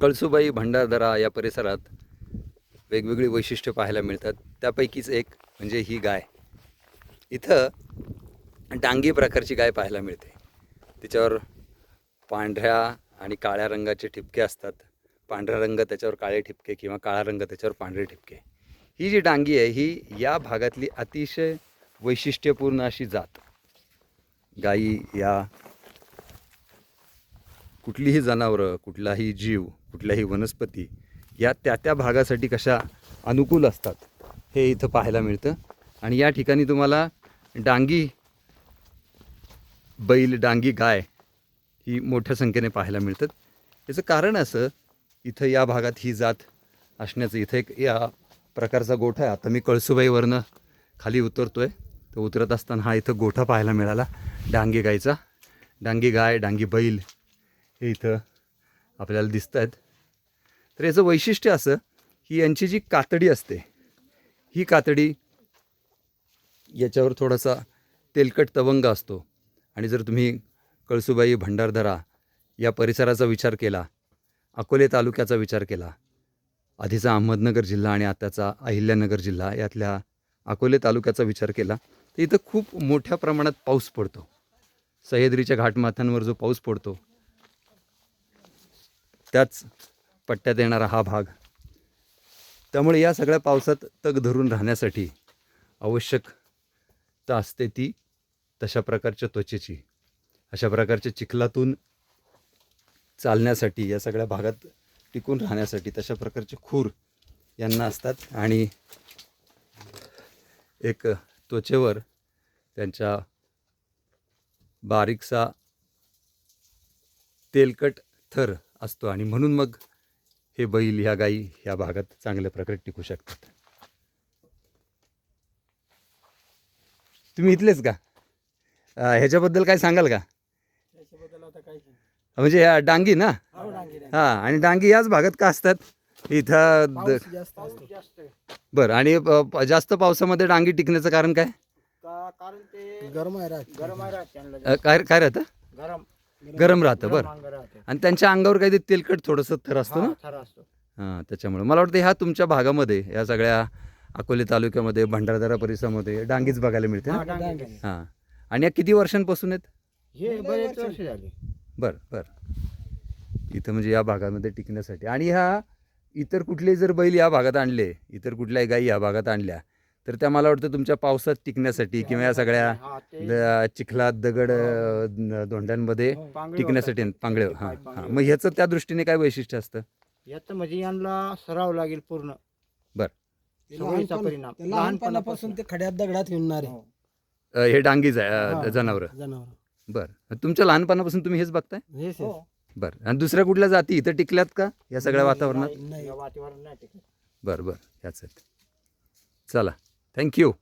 कळसुबाई भंडारदरा या परिसरात वेगवेगळी वैशिष्ट्य पाहायला मिळतात. त्यापैकीच एक म्हणजे ही गाय. इथं डांगी प्रकारची गाय पाहायला मिळते. तिच्यावर पांढऱ्या आणि काळ्या रंगाचे ठिपके असतात. पांढरा रंग त्याच्यावर काळे ठिपके किंवा काळा रंग त्याच्यावर पांढरे ठिपके. ही जी डांगी आहे ही या भागातली अतिशय वैशिष्ट्यपूर्ण अशी जात. गायी या कुठलीही जनावरं कुठलाही जीव कुठल्याही वनस्पती या त्या त्या भागासाठी कशा अनुकूल असतात हे इथं पाहायला मिळतं. आणि या ठिकाणी तुम्हाला डांगी बैल डांगी गाय ही मोठ्या संख्येने पाहायला मिळतात. याचं कारण असं इथं या भागात ही जात असण्याचं इथं एक या प्रकारचा गोठा आहे. आता मी कळसुबाईवरनं खाली उतरतो आहे तर उतरत असताना हा इथं गोठा पाहायला मिळाला डांगी गायचा. डांगी गाय डांगी बैल हे इथं आपल्याला दिसत आहेत तर याचं वैशिष्ट्य असं की यांची जी कातडी असते ही कातडी याच्यावर थोडासा तेलकट तवंग असतो. आणि जर तुम्ही कळसुबाई भंडारदरा या परिसराचा विचार केला अकोले तालुक्याचा विचार केला आधीचा अहमदनगर जिल्हा आणि आताचा अहिल्यानगर जिल्हा यातल्या अकोले तालुक्याचा विचार केला तर इथं खूप मोठ्या प्रमाणात पाऊस पडतो. सह्याद्रीच्या घाटमाथ्यांवर जो पाऊस पडतो त्याच पट्ट्यात येणारा हा भाग. त्यामुळे या सगळ्या पावसात तग धरून राहण्यासाठी आवश्यकता असते ती तशा प्रकारच्या त्वचेची. अशा प्रकारच्या चिखलातून चालण्यासाठी या सगळ्या भागात टिकून राहण्यासाठी तशा प्रकारचे खूर यांना असतात आणि एक त्वचेवर त्यांच्या बारीकसा तेलकट थर असतो आणि म्हणून मग हे बैल ह्या गायी ह्या भागात चांगल्या प्रकारे टिकू शकतात. तुम्ही इथलेच का? ह्याच्याबद्दल काय सांगाल का. म्हणजे ह्या डांगी ना? हो. हा आणि डांगी याच भागात का असतात? इथं बरं आणि जास्त पावसामध्ये डांगी टिकण्याचं कारण काय? कारण ते गरम आहे काय काय राहतं? गरम. गरम राहतं बरं. आणि त्यांच्या अंगावर काही तेलकट थोडंसं थर असतो ना? हा, थर असतो. हां त्याच्यामुळे. मला वाटतं ह्या तुमच्या भागामध्ये या सगळ्या अकोले तालुक्यामध्ये भंडारदरा परिसरामध्ये डांगीच बघायला मिळते हा, ना डांगी. हां. आणि या किती वर्षांपासून आहेत? हे बरेच वर्ष झाले. बरं बरं. इथं म्हणजे या भागामध्ये टिकण्यासाठी. आणि ह्या इतर कुठलेही जर बैल या भागात आणले इतर कुठल्याही गायी या भागात आणल्या तर त्या मला वाटतं तुमच्या पावसात टिकण्यासाठी किंवा या सगळ्या हा, चिखलात दगड न- धोंड्यांमध्ये पांगळे टिकण्यासाठी. पांगळे हां हां. मग ह्याचं त्या दृष्टीने काय वैशिष्ट्य असतं? याचं म्हणजे यांना सराव लागेल पूर्ण. बरं. सवयीचा परिणाम. लहानपणापासून ते खड्यात दगडात हिंडणारे हो. हे डांगीच आहे हा. जनावरं. जनावर. बरं. तुमच्या लहानपणापासून तुम्ही हेच बघताय? हो. बरं. आणि दुसऱ्या कुठल्या जाती? इथं टिकल्यात का या सगळ्या वातावरणात? नाही, नाही. या वातावरण नाही टिकत. बरं बरं. ह्याच आहेत चला. Thank you.